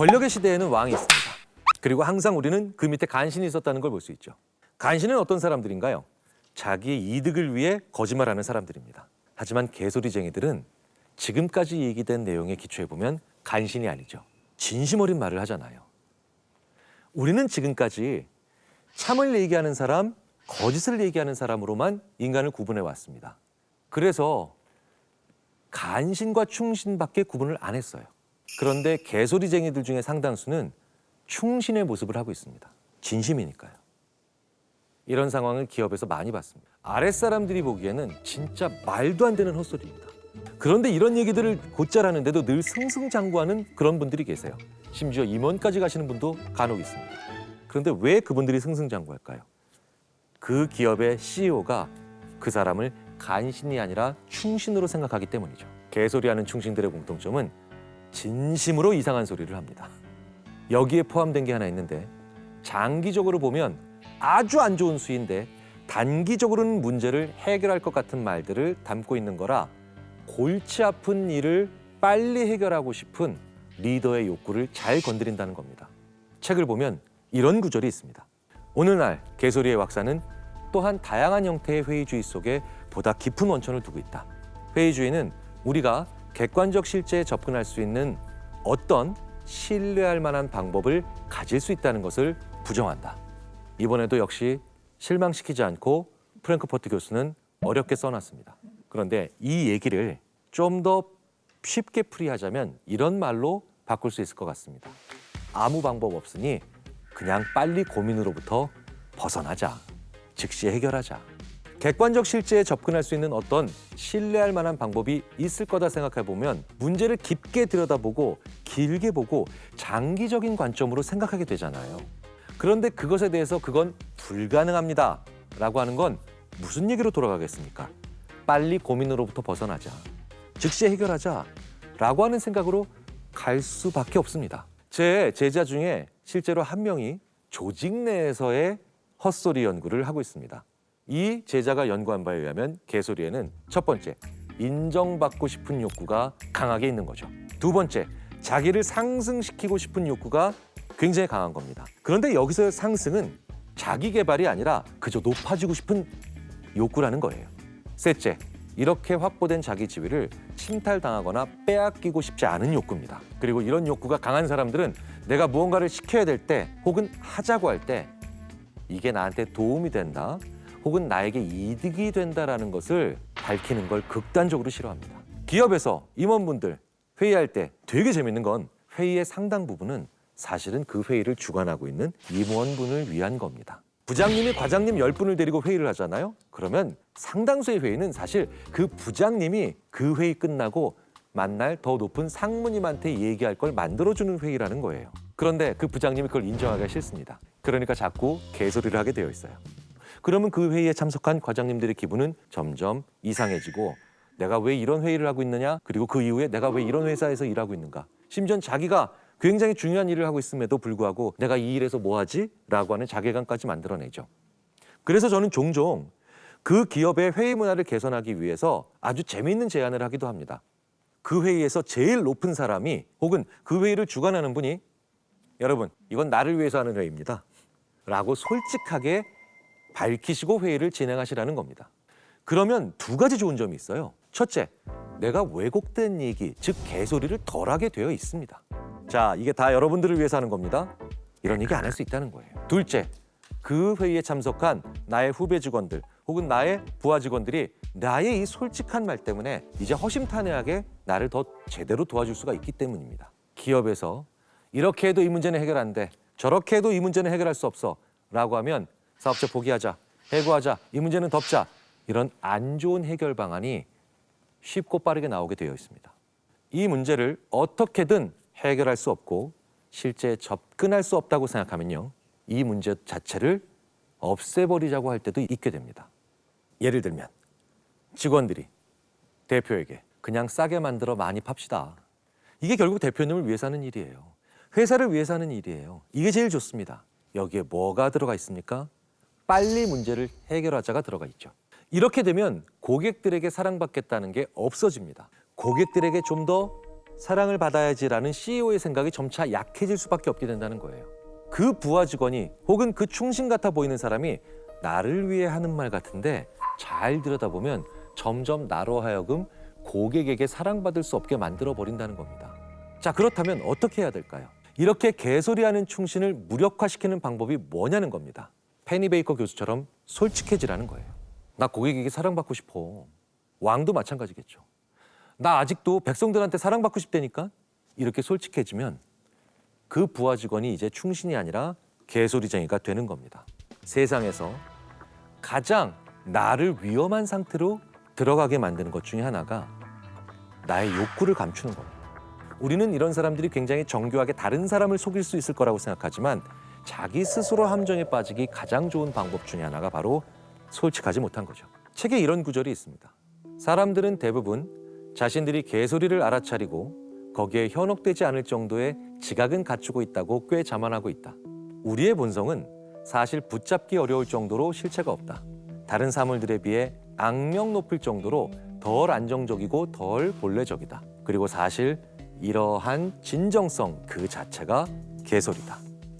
권력의 시대에는 왕이 있습니다. 그리고 항상 우리는 그 밑에 간신이 있었다는 걸 볼 수 있죠. 간신은 어떤 사람들인가요? 자기의 이득을 위해 거짓말하는 사람들입니다. 하지만 개소리쟁이들은 지금까지 얘기된 내용에 기초해 보면 간신이 아니죠. 진심 어린 말을 하잖아요. 우리는 지금까지 참을 얘기하는 사람, 거짓을 얘기하는 사람으로만 인간을 구분해 왔습니다. 그래서 간신과 충신밖에 구분을 안 했어요. 그런데 개소리쟁이들 중에 상당수는 충신의 모습을 하고 있습니다. 진심이니까요. 이런 상황을 기업에서 많이 봤습니다. 아랫사람들이 보기에는 진짜 말도 안 되는 헛소리입니다. 그런데 이런 얘기들을 곧잘 하는데도 늘 승승장구하는 그런 분들이 계세요. 심지어 임원까지 가시는 분도 간혹 있습니다. 그런데 왜 그분들이 승승장구할까요? 그 기업의 CEO가 그 사람을 간신이 아니라 충신으로 생각하기 때문이죠. 개소리하는 충신들의 공통점은 진심으로 이상한 소리를 합니다. 여기에 포함된 게 하나 있는데 장기적으로 보면 아주 안 좋은 수인데 단기적으로는 문제를 해결할 것 같은 말들을 담고 있는 거라 골치 아픈 일을 빨리 해결하고 싶은 리더의 욕구를 잘 건드린다는 겁니다. 책을 보면 이런 구절이 있습니다. 오늘날 개소리의 왁사는 또한 다양한 형태의 회의주의 속에 보다 깊은 원천을 두고 있다. 회의주의는 우리가 객관적 실제에 접근할 수 있는 어떤 신뢰할 만한 방법을 가질 수 있다는 것을 부정한다. 이번에도 역시 실망시키지 않고 프랭크포트 교수는 어렵게 써놨습니다. 그런데 이 얘기를 좀 더 쉽게 풀이하자면 이런 말로 바꿀 수 있을 것 같습니다. 아무 방법 없으니 그냥 빨리 고민으로부터 벗어나자. 즉시 해결하자. 객관적 실제에 접근할 수 있는 어떤 신뢰할 만한 방법이 있을 거다 생각해 보면 문제를 깊게 들여다보고 길게 보고 장기적인 관점으로 생각하게 되잖아요. 그런데 그것에 대해서 그건 불가능합니다. 라고 하는 건 무슨 얘기로 돌아가겠습니까? 빨리 고민으로부터 벗어나자. 즉시 해결하자. 라고 하는 생각으로 갈 수밖에 없습니다. 제 제자 중에 실제로 한 명이 조직 내에서의 헛소리 연구를 하고 있습니다. 이 제자가 연구한 바에 의하면 개소리에는 첫 번째, 인정받고 싶은 욕구가 강하게 있는 거죠. 두 번째, 자기를 상승시키고 싶은 욕구가 굉장히 강한 겁니다. 그런데 여기서의 상승은 자기 개발이 아니라 그저 높아지고 싶은 욕구라는 거예요. 셋째, 이렇게 확보된 자기 지위를 침탈당하거나 빼앗기고 싶지 않은 욕구입니다. 그리고 이런 욕구가 강한 사람들은 내가 무언가를 시켜야 될 때 혹은 하자고 할 때 이게 나한테 도움이 된다 혹은 나에게 이득이 된다라는 것을 밝히는 걸 극단적으로 싫어합니다. 기업에서 임원분들 회의할 때 되게 재밌는 건 회의의 상당 부분은 사실은 그 회의를 주관하고 있는 임원분을 위한 겁니다. 부장님이 과장님 열분을 데리고 회의를 하잖아요. 그러면 상당수의 회의는 사실 그 부장님이 그 회의 끝나고 만날 더 높은 상무님한테 얘기할 걸 만들어주는 회의라는 거예요. 그런데 그 부장님이 그걸 인정하기가 싫습니다. 그러니까 자꾸 개소리를 하게 되어 있어요. 그러면 그 회의에 참석한 과장님들의 기분은 점점 이상해지고 내가 왜 이런 회의를 하고 있느냐 그리고 그 이후에 내가 왜 이런 회사에서 일하고 있는가 심지어 자기가 굉장히 중요한 일을 하고 있음에도 불구하고 내가 이 일에서 뭐 하지? 라고 하는 자괴감까지 만들어내죠. 그래서 저는 종종 그 기업의 회의 문화를 개선하기 위해서 아주 재미있는 제안을 하기도 합니다. 그 회의에서 제일 높은 사람이 혹은 그 회의를 주관하는 분이 여러분 이건 나를 위해서 하는 회의입니다. 라고 솔직하게 밝히시고 회의를 진행하시라는 겁니다. 그러면 두 가지 좋은 점이 있어요. 첫째, 내가 왜곡된 얘기, 즉 개소리를 덜하게 되어 있습니다. 자, 이게 다 여러분들을 위해서 하는 겁니다. 이런 얘기 안 할 수 있다는 거예요. 둘째, 그 회의에 참석한 나의 후배 직원들 혹은 나의 부하 직원들이 나의 이 솔직한 말 때문에 이제 허심탄회하게 나를 더 제대로 도와줄 수가 있기 때문입니다. 기업에서 이렇게 해도 이 문제는 해결 안 돼. 저렇게 해도 이 문제는 해결할 수 없어. 라고 하면 사업자 포기하자. 해고하자. 이 문제는 덮자. 이런 안 좋은 해결 방안이 쉽고 빠르게 나오게 되어 있습니다. 이 문제를 어떻게든 해결할 수 없고 실제 접근할 수 없다고 생각하면요. 이 문제 자체를 없애버리자고 할 때도 있게 됩니다. 예를 들면 직원들이 대표에게 그냥 싸게 만들어 많이 팝시다. 이게 결국 대표님을 위해서 하는 일이에요. 회사를 위해서 하는 일이에요. 이게 제일 좋습니다. 여기에 뭐가 들어가 있습니까? 빨리 문제를 해결하자가 들어가 있죠. 이렇게 되면 고객들에게 사랑받겠다는 게 없어집니다. 고객들에게 좀 더 사랑을 받아야지라는 CEO의 생각이 점차 약해질 수밖에 없게 된다는 거예요. 그 부하 직원이 혹은 그 충신 같아 보이는 사람이 나를 위해 하는 말 같은데 잘 들여다보면 점점 나로 하여금 고객에게 사랑받을 수 없게 만들어 버린다는 겁니다. 자, 그렇다면 어떻게 해야 될까요? 이렇게 개소리하는 충신을 무력화시키는 방법이 뭐냐는 겁니다. 페니 베이커 교수처럼 솔직해지라는 거예요. 나 고객에게 사랑받고 싶어. 왕도 마찬가지겠죠. 나 아직도 백성들한테 사랑받고 싶다니까? 이렇게 솔직해지면 그 부하 직원이 이제 충신이 아니라 개소리쟁이가 되는 겁니다. 세상에서 가장 나를 위험한 상태로 들어가게 만드는 것 중에 하나가 나의 욕구를 감추는 겁니다. 우리는 이런 사람들이 굉장히 정교하게 다른 사람을 속일 수 있을 거라고 생각하지만 자기 스스로 함정에 빠지기 가장 좋은 방법 중에 하나가 바로 솔직하지 못한 거죠. 책에 이런 구절이 있습니다. 사람들은 대부분 자신들이 개소리를 알아차리고 거기에 현혹되지 않을 정도의 지각은 갖추고 있다고 꽤 자만하고 있다. 우리의 본성은 사실 붙잡기 어려울 정도로 실체가 없다. 다른 사물들에 비해 악명 높을 정도로 덜 안정적이고 덜 본래적이다. 그리고 사실 이러한 진정성 그 자체가 개소리다.